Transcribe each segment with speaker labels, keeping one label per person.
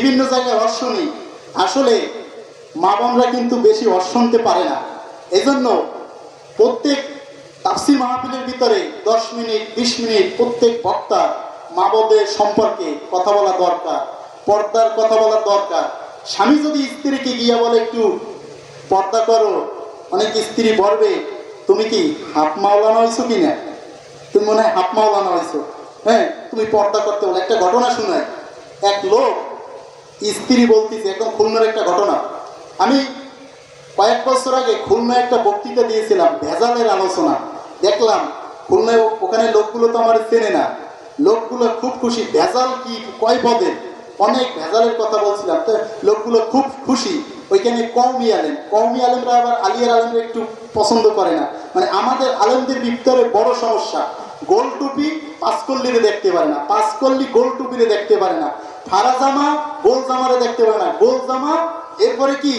Speaker 1: বিভিন্ন জায়গায় রস শুনি আসলে মা বোনরা কিন্তু বেশি রস শুনতে পারে না। এজন্য প্রত্যেক তাফসির মাহফিলের ভিতরে দশ মিনিট, বিশ মিনিট প্রত্যেক বক্তা মা বোনদের সম্পর্কে কথা বলা দরকার, পর্দার কথা বলা দরকার। স্বামী যদি স্ত্রীকে গিয়া বলে, একটু পর্দা করো, অনেক স্ত্রী বলবে, তুমি কি হাফ মাওলানা হয়েছো কি না? তুমি মনে হয় হাফ মাওলানা হয়েছো। হ্যাঁ তুমি পর্দা করতে বলে। একটা ঘটনা শোনায় এক লোক স্ত্রী বলতেছে, একদম খুলনার একটা ঘটনা। আমি কয়েক বছর আগে খুলনায় একটা বক্তৃতা দিয়েছিলাম, ভেজালের আলোচনা। দেখলাম, খুলনায় ওখানে লোকগুলো তো আমার চেনে না। লোকগুলো খুব খুশি, ভেজাল কি, কয় পদের? অনেক ভেজালের কথা বলছিলাম, তো লোকগুলো খুব খুশি। ওইখানে কৌমি আলেম। কৌমি আলেমরা আবার আলিয়ার আলেমরা একটু পছন্দ করে না। মানে আমাদের আলেমদের ভিতরে বড় সমস্যা। গোল টুপি পাঁচকল্লিরে দেখতে পারে না। পাঁচকল্লি গোল টুপিরে দেখতে পারে না। ফারা জামা, গোল জামারে দেখতে পারে না। গোল জামা, এরপরে কি?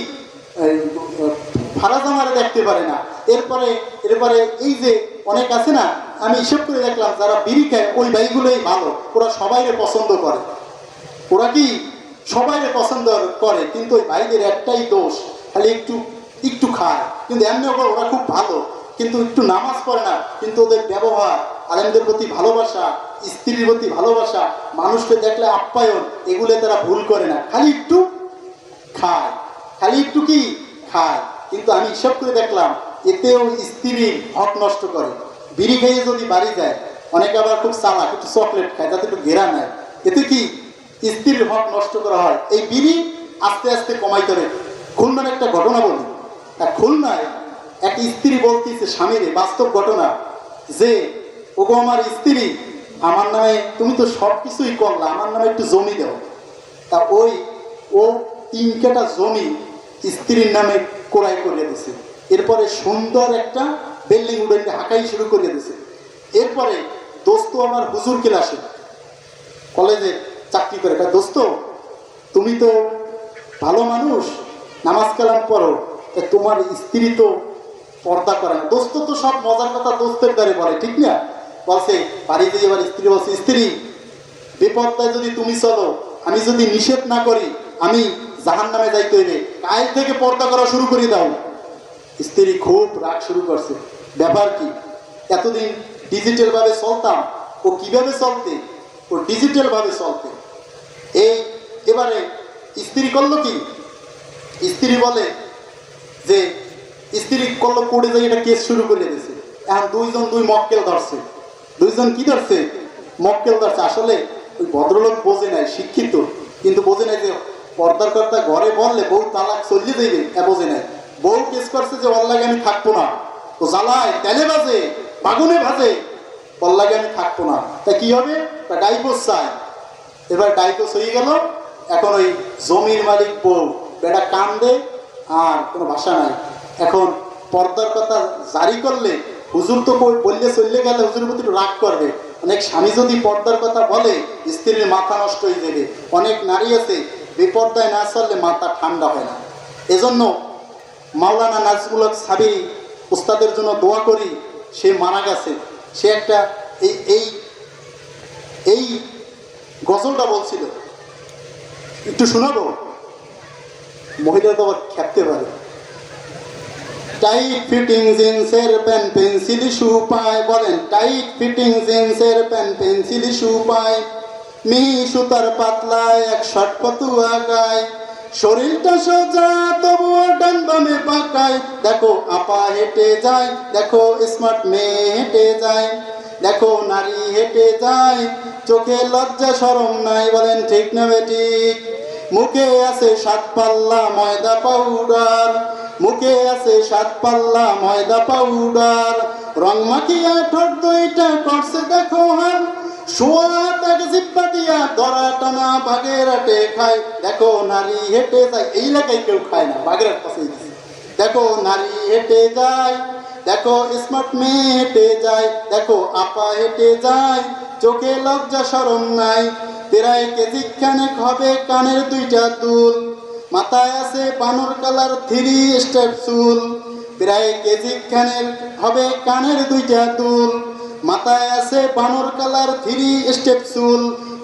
Speaker 1: ফারা জামারে দেখতে পারে না। এরপরে এরপরে এই যে অনেক আছে না, আমি হিসেব করে দেখলাম, যারা বিড়ি খায়, ওই বাইগুলোই ভালো। ওরা সবাইরে পছন্দ করে। ওরা কি সবাইরে পছন্দ করে, কিন্তু ওই ভাইদের একটাই দোষ, খালি একটু একটু খায়। কিন্তু এমনি ওরা খুব ভালো। কিন্তু একটু নামাজ পড়ে না, কিন্তু ওদের ব্যবহার, আলেমদের প্রতি ভালোবাসা, স্ত্রীর প্রতি ভালোবাসা, মানুষকে দেখলে আপ্যায়ন, এগুলো তারা ভুল করে না। খালি একটু খায়। খালি একটু কি? খায়। কিন্তু আমি হিসাব করে দেখলাম, এতেও স্ত্রীর হক নষ্ট করে। বিড়ি খেয়ে যদি বাড়ি যায়, অনেকে আবার খুব চালাক, একটু চকলেট খায়, যাতে একটু ঘেরা নেয়। এতে কি? স্ত্রীর হক নষ্ট করা হয়। এই বিড়ি আস্তে আস্তে কমাই করে খুলনার একটা ঘটনা বলি। তা খুলনায় এক স্ত্রী বলতেছে, স্বামীরে, বাস্তব ঘটনা যে, ওগো আমার স্ত্রী, আমার নামে তুমি তো সব কিছুই করলা, আমার নামে একটু জমি দাও। তা ওই, ও তিন কাটা জমি স্ত্রীর নামে ক্রয় করে দিছে। এরপরে সুন্দর একটা বিল্ডিং উড়ে হাঁকাই শুরু করে দিছে। এরপরে দোস্ত আমার হুজুর ক্লাসে কলেজে চাকরি করে। দোস্ত, তুমি তো ভালো মানুষ, নামাজ কালাম পড়ো। তোমার স্ত্রী তো পর্দা করে না দোস্ত তো সব মজার কথা দোস্তের দ্বারে বলে, ঠিক না? বলছে বাড়িতে এবার স্ত্রী বলছে, স্ত্রী বিপর্দায় যদি তুমি চলো, আমি যদি নিষেধ না করি, আমি জাহান নামে যাইতে হইবে। কাল থেকে পর্দা করা শুরু করে দাও। স্ত্রী খুব রাগ শুরু করছে। ব্যাপার কি? এতদিন ডিজিটালভাবে চলতাম, ও কীভাবে চলতে? ও ডিজিটালভাবে চলতে। এই, এবারে স্ত্রী করল কি? স্ত্রী বলে যে স্ত্রী করল পড়ে যাই এটা কেস শুরু করে দিয়েছে। এখন দুইজন দুই মক্কেল ধরছে। দুইজন কি ধরছে? মক্কেল ধরছে। আসলে ওই ভদ্রলোক বোঝে নাই, শিক্ষিত, কিন্তু বোঝে নাই যে পর্দার কর্তা ঘরে বললে বউ তালাক চলিয়ে যাইবে এ বোঝে নাই। বউ কেস করছে যে, ওর লাগে আমি থাকব না। তো জ্বালায়, তেলে বাজে, বাগুনে ভাজে, ওর লাগে আমি থাকব না। তা কি হবে? তা ডাইভোর্স চায়। এবার ডাইভোর্স হয়ে গেল। এখন ওই জমির মালিক বউ। বেটা কান্দে, আর কোনো ভাষা নাই। এখন পর্দার কথা জারি করলে হুজুর তো বললে চললে গেলে হুজুরের প্রতি রাগ করবে। অনেক স্বামী যদি পর্দার কথা বলে, স্ত্রীর মাথা নষ্ট হয়ে যাবে। অনেক নারী আছে বেপর্দায় না চললে মাথা ঠান্ডা হয় না। এজন্য মাওলানা নাজমুল হক সাবি উস্তাদের জন্য দোয়া করি, সে মারা গেছে। সে একটা এই এই এই গজলটা বলছিল। একটু শোনাবো? মহিলা তো আবার খেপতে পারে। টাইট ফিটিং জিন্সের প্যান্ট পেন্সিল শু পায় বলেন। টাইট ফিটিং জিন্সের প্যান্ট পেন্সিল শু পায়। মিহি সুতার পাতলা এক শর্ট পতুয়া শরীরটা সোজা, তবুও ডান বামে পাকায়। দেখো, আপা হেঁটে যায়, দেখো স্মার্ট মেয়ে হেঁটে যায়। দেখো, নারী হেঁটে যায়, চোখে লজ্জা সরম নাই বলেন, ঠিক না বেঠিক মুখে আছে সাত পাল্লা ময়দা পাউডার মুখে আছে সাত পাল্লা ময়দা পাউডার রং মাখিয়া ঠোঁট দুইটা করছে দেখো হার শোয়া তাকে জিব্বা দিয়া ধরা টানা বাগের আটে খায়। দেখো নারী হেঁটে যায়। এই এলাকায় কেউ খায় না আট পাশে দেখো নারী হেঁটে যায়, দেখো স্মার্ট মেয়ে হেঁটে যায়, দেখো আপা হেঁটে যায়। চোখে লজ্জা সরম নাই। প্রায় কেজি খানেক হবে কানের দুইটা দুল। মাথায় আছে বানর কালার থ্রি স্টেপ চুল। প্রায় কেজি খানের হবে কানের দুইটা দুল। মাথায় আছে বানর কালার থ্রি স্টেপ চুল।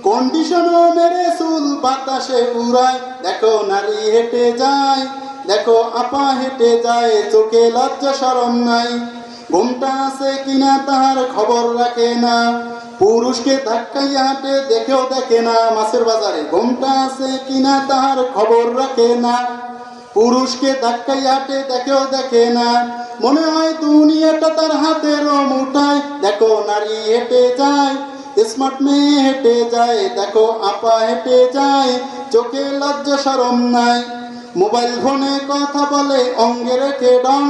Speaker 1: কন্ডিশনও মেরে চুল বাতাসে উড়ায়। দেখো নারী হেঁটে যায়, দেখো আপা হেঁটে যায়, চোখে লজ্জা সরম নাই। ঘুমটা আছে কিনা তাহার খবর রাখে না। পুরুষকে ধাক্কাইয়া হাঁটে দেখেও দেখে না মাছের বাজারে। ঘুমটা আছে কিনা তাহার খবর রাখে না। পুরুষকে ধাক্কাই হাঁটে দেখেও দেখে না। মনে হয় দুনিয়াটা তার হাতের মুঠায়। দেখো নারী হেঁটে যায় স্মার্ট মেয়ে হেঁটে যায়, দেখো আপা হেঁটে যায়, চোখে লজ্জা সরম নাই। মোবাইল ফোনে কথা বলে, অঙ্গে রেখে ডং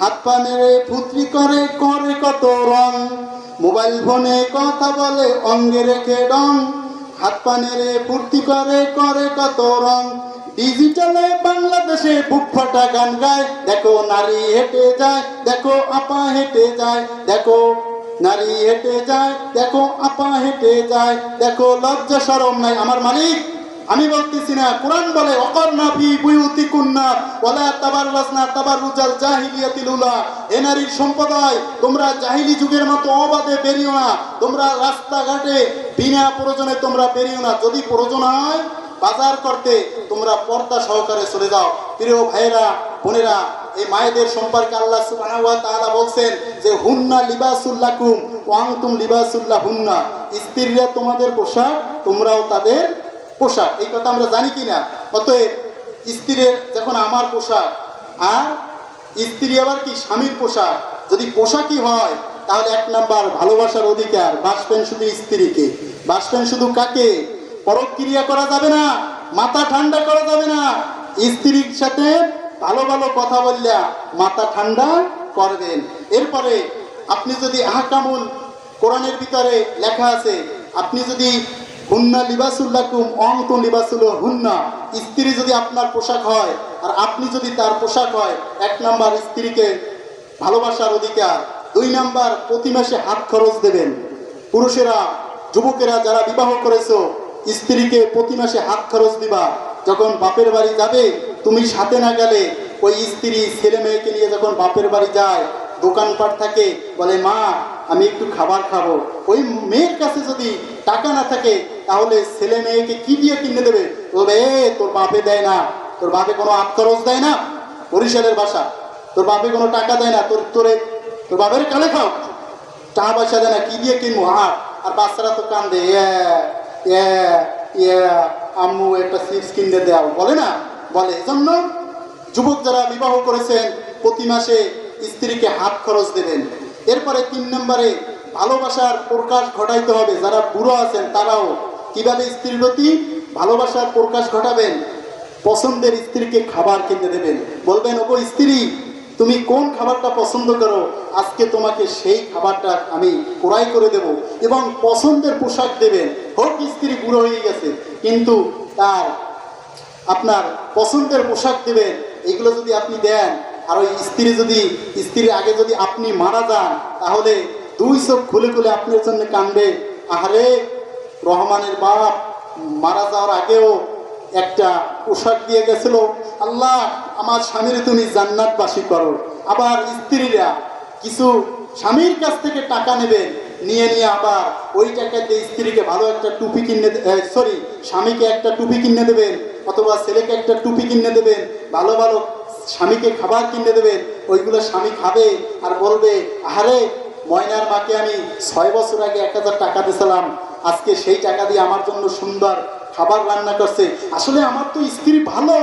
Speaker 1: হাত পা নেড়ে ফুত্রি করে করে কত রং। মোবাইল ফোনে কথা বলে, অঙ্গে রেখে ডং। হাত পা নেড়ে ফুর্তি করে করে কত রং। ডিজিটালে বাংলাদেশে বুক ফাটা গান গায়। দেখো নারী হেঁটে যায়, দেখো আপা হেঁটে যায়। দেখো নারী হেঁটে যায়, দেখো আপা হেঁটে যায়। দেখো লজ্জা সরম নাই। আমার মালিক আমি বলতেছি না, কোরআন বলে অকর্ণা ফি বুয়ুতি কুন্না ওয়ালা তাবাররাসনা তাবাররুজাল জাহিলিয়াতিল উলা। এ নারীর সম্প্রদায়, তোমরা জাহিলি যুগের মতো অবাধে বেরিও না। তোমরা রাস্তাঘাটে বিনা প্রয়োজনে তোমরা বেরিও না। যদি প্রয়োজন হয়, বাজার করতে তোমরা পর্দা সহকারে চলে যাও। প্রিয় ভাইয়েরা, বোনেরা এই মায়েদের সম্পর্কে আল্লাহ সুবহানাহু ওয়া বলছেন যে, হুন্না লিবাসুল্লাকুম ওয়া আনতুম লিবাসুল্লাহ হুন্না স্ত্রীরা তোমাদের পোশাক, তোমরাও তাদের পোশাক, এই কথা আমরা জানি কি না অতএব স্ত্রীর যখন আমার পোশাক, আর স্ত্রী আবার কি স্বামীর পোশাক? যদি পোশাকই হয়, তাহলে এক নাম্বার ভালোবাসার অধিকার, বাসবেন শুধু স্ত্রীকে। বাসবেন শুধু কাকে? পরক্রিয়া করা যাবে না, মাথা ঠান্ডা করা যাবে না। স্ত্রীর সাথে ভালো ভালো কথা বললে মাথা ঠান্ডা করবেন। এরপরে আপনি যদি আহকামুল কোরআনের ভিতরে লেখা আছে, আপনি যদি হুন্না লিবাসুল্লাকুম অন্ত লিবাসুল হুন্না। স্ত্রী যদি আপনার পোশাক হয়, আর আপনি যদি তার পোশাক হয়, এক নাম্বার স্ত্রীকে ভালোবাসার অধিকার, দুই নাম্বার প্রতি মাসে হাত খরচ দেবেন। পুরুষেরা, যুবকেরা যারা বিবাহ করেছ, স্ত্রীকে প্রতি মাসে হাত খরচ দিবা। যখন বাপের বাড়ি যাবে, তুমি সাথে না গেলে ওই স্ত্রী ছেলে মেয়েকে নিয়ে যখন বাপের বাড়ি যায়, দোকানপাট থাকে, বলে, মা, আমি একটু খাবার খাব। ওই মেয়ের কাছে যদি টাকা না থাকে, তাহলে ছেলে মেয়েকে কি দিয়ে কিনে দেবে? বলবে, এ, তোর বাপে দেয় না, তোর বাপে কোনো হাত খরচ দেয় না, বরিশালের বাসা। তোর বাপে কোনো টাকা দেয় না, তোর, তোরে, তোর বাপের কালে খাও। টাকা পয়সা দেয় না, কি দিয়ে কিনবো? হাট আর বাচ্চারা তো কান্দে আম্মু একটা চিপস কিনতে দেও। বলে না, বলে। এজন্য যুবক যারা বিবাহ করেছেন, প্রতি মাসে স্ত্রীকে হাত খরচ দেবেন। এরপরে তিন নম্বরে ভালোবাসার প্রকাশ ঘটাইতে হবে। যারা বুড়ো আছেন, তারাও কীভাবে স্ত্রীর প্রতি ভালোবাসার প্রকাশ ঘটাবেন? পছন্দের স্ত্রীকে খাবার কিনে দেবেন। বলবেন, ওগো স্ত্রী, তুমি কোন খাবারটা পছন্দ করো? আজকে তোমাকে সেই খাবারটা আমি ক্রয় করে দেব এবং পছন্দের পোশাক দেবেন। হোক, স্ত্রী বুড়ো হয়ে গেছে, কিন্তু তার আপনার পছন্দের পোশাক দেবেন, এগুলো যদি আপনি দেন, আর ওই স্ত্রী যদি, স্ত্রীর আগে যদি আপনি মারা যান, তাহলে দুই চোখ খুলে খুলে আপনার জন্য কানবে আহারে, রহমানের বাপ মারা যাওয়ার আগেও একটা পোশাক দিয়ে গেছিল, আল্লাহ, আমার স্বামীর তুমি জান্নাতবাসী করো। আবার স্ত্রীরা কিছু স্বামীর কাছ থেকে টাকা নেবেন নিয়ে নিয়ে আবার ওই টাকাতে স্ত্রীকে ভালো একটা টুপি কিনে সরি স্বামীকে একটা টুপি কিনে দেবেন, অথবা ছেলেকে একটা টুপি কিনে দেবেন, ভালো ভালো স্বামীকে খাবার কিনে দেবেন, ওইগুলো স্বামী খাবে আর বলবে, আহারে ময়নার মাকে আমি ছয় বছর আগে এক হাজার টাকা দিয়েছিলাম। আজকে সেই টাকা দিয়ে আমার জন্য সুন্দর খাবার রান্না করছে। আসলে আমার তো স্ত্রী ভালো।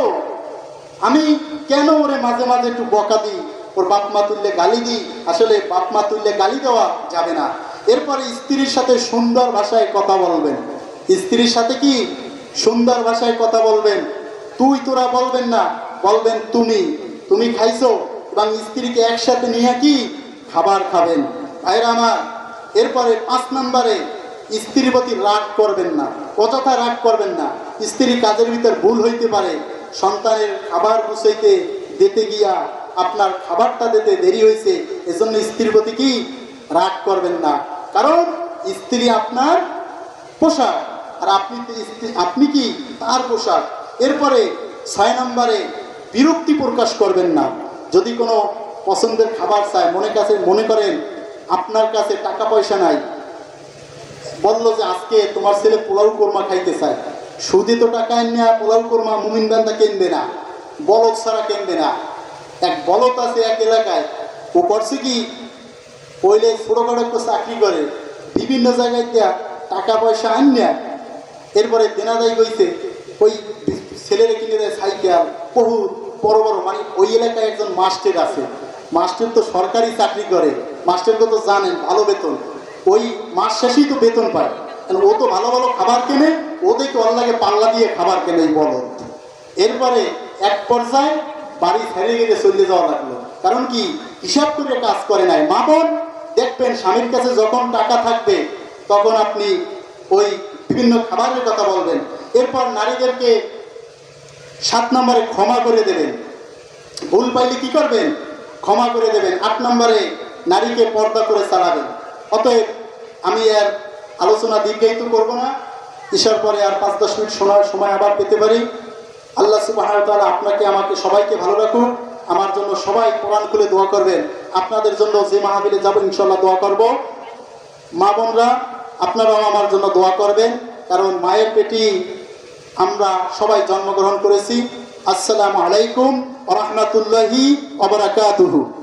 Speaker 1: আমি কেন ওরে মাঝে মাঝে একটু বকা দিই? ওর বাপ মা তুললে গালি দিই। আসলে বাপ মা তুললে গালি দেওয়া যাবে না। এরপরে স্ত্রীর সাথে সুন্দর ভাষায় কথা বলবেন। স্ত্রীর সাথে কি সুন্দর ভাষায় কথা বলবেন? তুই তোরা বলবেন না, বলবেন তুমি। তুমি খাইছো এবং স্ত্রীকে একসাথে নিয়ে কি খাবার খাবেন? ভাইরা আমার, এরপরে পাঁচ নম্বরে স্ত্রীর প্রতি রাগ করবেন না, অযথা রাগ করবেন না। স্ত্রী কাজের ভিতর ভুল হইতে পারে, সন্তানের খাবার গুছাইতে দিতে গিয়া আপনার খাবারটা দিতে দেরি হয়েছে এজন্য স্ত্রীর প্রতি কি? রাগ করবেন না। কারণ স্ত্রী আপনার পোশাক আর আপনি আপনি কি? তার পোশাক এরপরে ছয় নম্বরে বিরক্তি প্রকাশ করবেন না। যদি কোনো পছন্দের খাবার চায়, মনে কাছে মনে করেন আপনার কাছে টাকা পয়সা নাই। বলল যে আজকে তোমার ছেলে পোলাও কোরমা খাইতে চায়। সুদে তো টাকা এনে পোলাও কোরমা মুমিন বান্দা কিনবে না, বলদ ছাড়া কিনবে না। এক বলদ আছে এক এলাকায়, ও করছে কি ওইলে ছোটোখাটো একটু চাকরি করে, বিভিন্ন জায়গায় দিয়া টাকা পয়সা আনিয়া এরপরে দেনাদাই গইছে, ওই ছেলেরা কিনে দেয় সাইকেল, বহু বড় বড় মানে ওই এলাকায় একজন মাস্টার আছে। মাস্টার তো সরকারি চাকরি করে মাস্টারকে তো জানেন, ভালো বেতন। ওই মাস শেষেই তো বেতন পায়। কারণ ও তো ভালো ভালো খাবার কেনে, ওদেরকে অল্লাগে পাল্লা দিয়ে খাবার কেনে বলদ এরপরে এক পর্যায়ে বাড়ি ছেড়ে গেলে চলে যাওয়া লাগল। কারণ কি? হিসাব করে কাজ করে নাই। মা বোন, দেখবেন স্বামীর কাছে যখন টাকা থাকবে, তখন আপনি ওই বিভিন্ন খাবারের কথা বলবেন। এরপর নারীদেরকে সাত নম্বরে ক্ষমা করে দেবেন। ভুল পাইলে কি করবেন? ক্ষমা করে দেবেন। আট নম্বরে নারীকে পর্দা করে চালাবেন। অতএব আমি আর আলোচনা দীর্ঘায়িত করব না। ঈশার পরে আর পাঁচ দশ মিনিট শোনার সময় আবার পেতে পারি। আল্লাহ সুবাহ আপনাকে, আমাকে সবাইকে ভালো রাখুন আমার জন্য সবাই কোরআন খুলে দোয়া করবেন। আপনাদের জন্য যে মাহবিলে যাবেন ইনশাল্লাহ দোয়া করব। মা বোনরা, আপনারাও আমার জন্য দোয়া করবেন। কারণ মায়ের পেটি আমরা সবাই জন্মগ্রহণ করেছি। আসসালামু আলাইকুম রহমতুল্লাহি অবরাকাতুহু